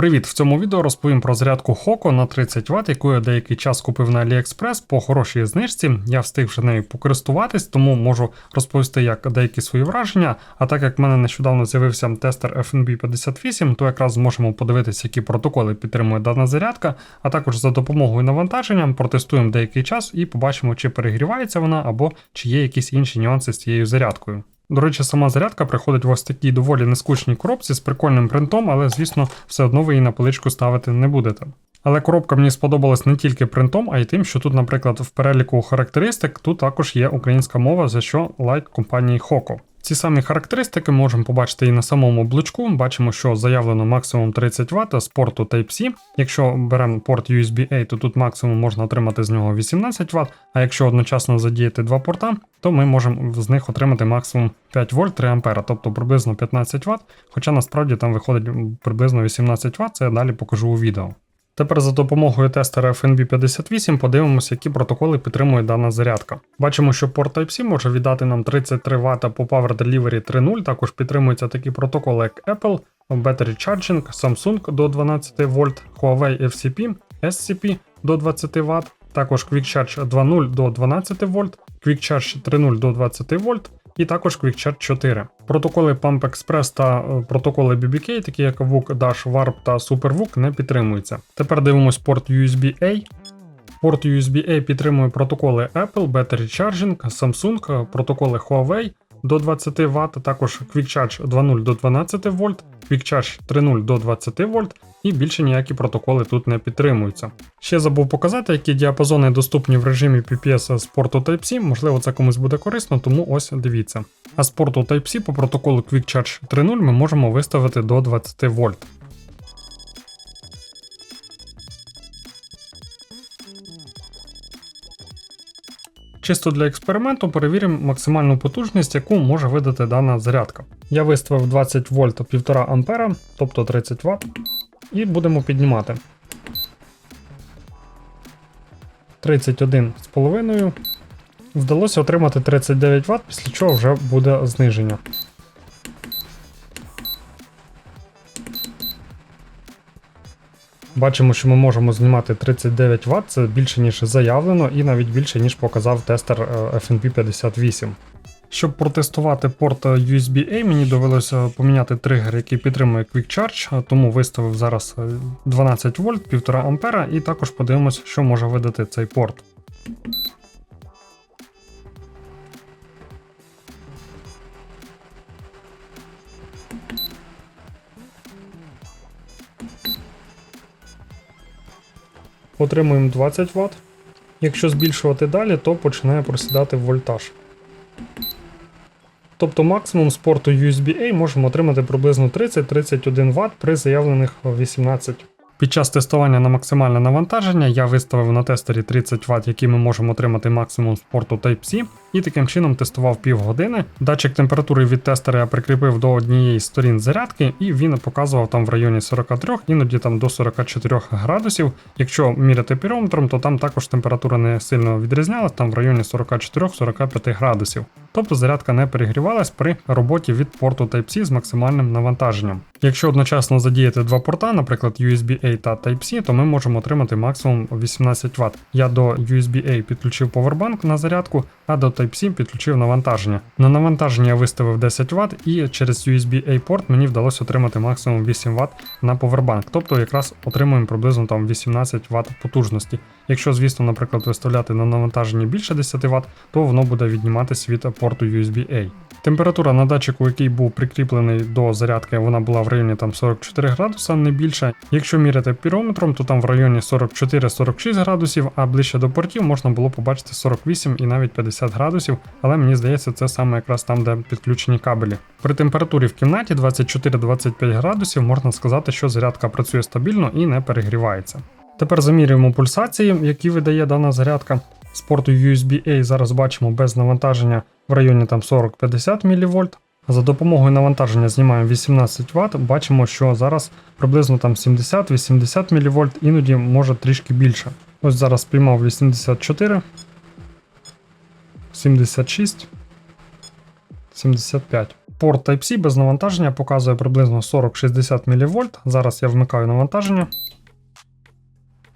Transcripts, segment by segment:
Привіт! В цьому відео розповім про зарядку Hoco на 30 Вт, яку я деякий час купив на AliExpress по хорошій знижці. Я встиг вже нею покористуватись, тому можу розповісти як деякі свої враження. А так як в мене нещодавно з'явився тестер FNB 58, то якраз зможемо подивитися, які протоколи підтримує дана зарядка, а також за допомогою навантаження протестуємо деякий час і побачимо, чи перегрівається вона або чи є якісь інші нюанси з цією зарядкою. До речі, сама зарядка приходить в ось такій доволі нескучній коробці з прикольним принтом, але, звісно, все одно ви її на поличку ставити не будете. Але коробка мені сподобалась не тільки принтом, а й тим, що тут, наприклад, в переліку характеристик тут також є українська мова, за що лайк компанії Hoco. Ці самі характеристики можемо побачити і на самому блочку. Бачимо, що заявлено максимум 30 Вт з порту Type-C. Якщо беремо порт USB-A, то тут максимум можна отримати з нього 18 Вт, а якщо одночасно задіяти два порта, то ми можемо з них отримати максимум 5 вольт 3 А, тобто приблизно 15 Вт, хоча насправді там виходить приблизно 18 Вт, це я далі покажу у відео. Тепер за допомогою тестера FNB58 подивимося, які протоколи підтримує дана зарядка. Бачимо, що порт Type-C може віддати нам 33 Вт по Power Delivery 3.0, також підтримуються такі протоколи, як Apple, Battery Charging, Samsung до 12 вольт, Huawei FCP, SCP до 20 Вт, також Quick Charge 2.0 до 12 вольт, Quick Charge 3.0 до 20 вольт і також QuickCharge 4. Протоколи Pump Express та е, протоколи BBK, такі як VOOC, Dash, Warp та SuperVOOC, не підтримуються. Тепер дивимось порт USB-A. Порт USB-A підтримує протоколи Apple, Battery Charging, Samsung, протоколи Huawei до 20 Вт, також QuickCharge 2.0 до 12 вольт, QuickCharge 3.0 до 20 вольт і більше ніякі протоколи тут не підтримуються. Ще забув показати, які діапазони доступні в режимі PPS з порту Type-C, можливо, це комусь буде корисно, тому ось дивіться. А з порту Type-C по протоколу QuickCharge 3.0 ми можемо виставити до 20 вольт. Чисто для експерименту перевіримо максимальну потужність, яку може видати дана зарядка. Я виставив 20 вольт 1,5 А, тобто 30 Вт, і будемо піднімати. 31,5. Вдалося отримати 39 Вт, після чого вже буде зниження. Бачимо, що ми можемо знімати 39 Вт, це більше ніж заявлено, і навіть більше, ніж показав тестер е, FNP58. Щоб протестувати порт USB-A, мені довелося поміняти тригер, який підтримує Quick Charge, тому виставив зараз 12 вольт, 1,5 А, і також подивимося, що може видати цей порт. Отримуємо 20 Вт. Якщо збільшувати далі, то починає просідати вольтаж. Тобто максимум з порту USB-A можемо отримати приблизно 30-31 Вт при заявлених 18 під час тестування на максимальне навантаження я виставив на тестері 30 Вт, які ми можемо отримати максимум з порту Type-C, і таким чином тестував півгодини. Датчик температури від тестера я прикріпив до однієї з сторін зарядки, і він показував там в районі 43, іноді там до 44 градусів. Якщо міряти пірометром, то там також температура не сильно відрізнялась, там в районі 44-45 градусів. Тобто зарядка не перегрівалась при роботі від порту Type-C з максимальним навантаженням. Якщо одночасно задіяти два порта, наприклад USB-A та Type-C, то ми можемо отримати максимум 18 Вт. Я до USB-A підключив Powerbank на зарядку, а до Type-C підключив навантаження. На навантаження я виставив 10 Вт і через USB-A порт мені вдалося отримати максимум 8 Вт на Powerbank, тобто якраз отримуємо приблизно там 18 Вт потужності. Якщо, звісно, наприклад, виставляти на навантаженні більше 10 Вт, то воно буде відніматися від порту USB-A. Температура на датчику, який був прикріплений до зарядки, вона була в районі там 44 градуса, не більше. Якщо міряти пірометром, то там в районі 44-46 градусів, а ближче до портів можна було побачити 48 і навіть 50 градусів, але мені здається, це саме якраз там, де підключені кабелі. При температурі в кімнаті 24-25 градусів можна сказати, що зарядка працює стабільно і не перегрівається. Тепер замірюємо пульсації, які видає дана зарядка. З порту USB-A зараз бачимо без навантаження в районі там 40-50 мВ. За допомогою навантаження знімаємо 18 Вт, бачимо, що зараз приблизно там 70-80 мВ, іноді може трішки більше. Ось зараз спіймав 84, 76, 75. Порт Type-C без навантаження показує приблизно 40-60 мВ. Зараз я вмикаю навантаження.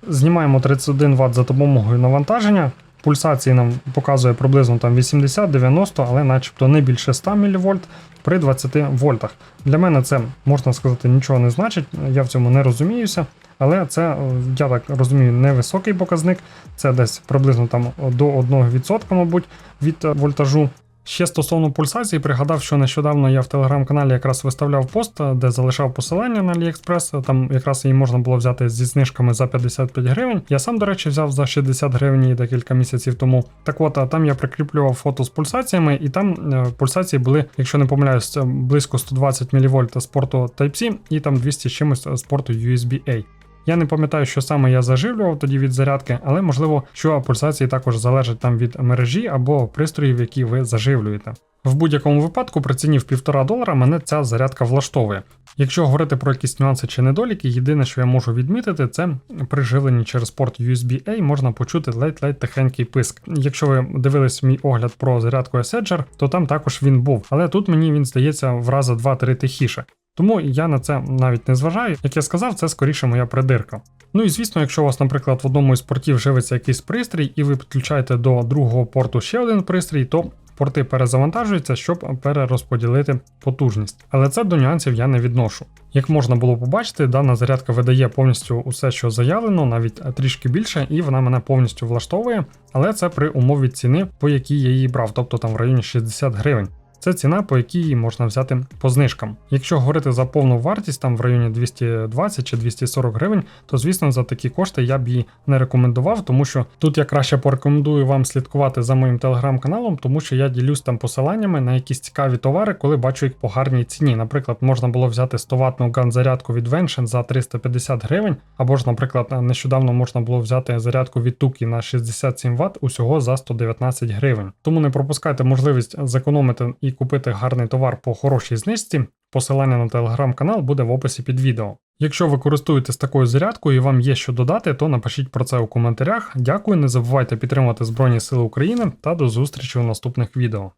Знімаємо 31 Вт за допомогою навантаження. Пульсації нам показує приблизно там 80-90, але начебто не більше 100 мВ при 20 вольтах. Для мене це можна сказати нічого не значить, я в цьому не розуміюся. Але це, е, я так розумію, невисокий показник. Це десь приблизно там до 1%, мабуть, від е, вольтажу. Ще стосовно пульсації, пригадав, що нещодавно я в телеграм-каналі якраз виставляв пост, де залишав посилання на AliExpress. Там якраз її можна було взяти зі знижками за 55 гривень. Я сам, до речі, взяв за 60 гривень декілька місяців тому. Так от, а там я прикріплював фото з пульсаціями, і там е, пульсації були, якщо не помиляюсь, близько 120 мВ з порту Type-C і там 200 з чимось з порту USB-A. Я не пам'ятаю, що саме я заживлював тоді від зарядки, але можливо, що пульсації також залежать там від мережі або пристроїв, які ви заживлюєте. В будь-якому випадку при ціні в 1,5 долара мене ця зарядка влаштовує. Якщо говорити про якісь нюанси чи недоліки, єдине, що я можу відмітити, це при живленні через порт USB-A можна почути ледь-ледь тихенький писк. Якщо ви дивились мій огляд про зарядку Assager, то там також він був, але тут мені він здається в рази 2-3 тихіше. Тому я на це навіть не зважаю. Як я сказав, це скоріше моя придирка. Ну і звісно, якщо у вас, наприклад, в одному із портів живиться якийсь пристрій, і ви підключаєте до другого порту ще один пристрій, то порти перезавантажуються, щоб перерозподілити потужність. Але це до нюансів я не відношу. Як можна було побачити, дана зарядка видає повністю усе, що заявлено, навіть трішки більше, і вона мене повністю влаштовує, але це при умові ціни, по якій я її брав, тобто там в районі 60 гривень. Це ціна, по якій можна взяти по знижкам. Якщо говорити за повну вартість, там в районі 220 чи 240 гривень, то звісно за такі кошти я б її не рекомендував, тому що тут я краще порекомендую вам слідкувати за моїм телеграм-каналом, тому що я ділюсь там посиланнями на якісь цікаві товари, коли бачу їх по гарній ціні. Наприклад, можна було взяти 100 ватну ган-зарядку від Vention за 350 гривень, або ж, наприклад, нещодавно можна було взяти зарядку від Туки на 67 Вт усього за 119 гривень. Тому не пропускайте можливість зекономити і купити гарний товар по хорошій знижці, посилання на телеграм-канал буде в описі під відео. Якщо ви користуєтесь такою зарядкою і вам є що додати, то напишіть про це у коментарях. Дякую, не забувайте підтримувати Збройні Сили України та до зустрічі у наступних відео.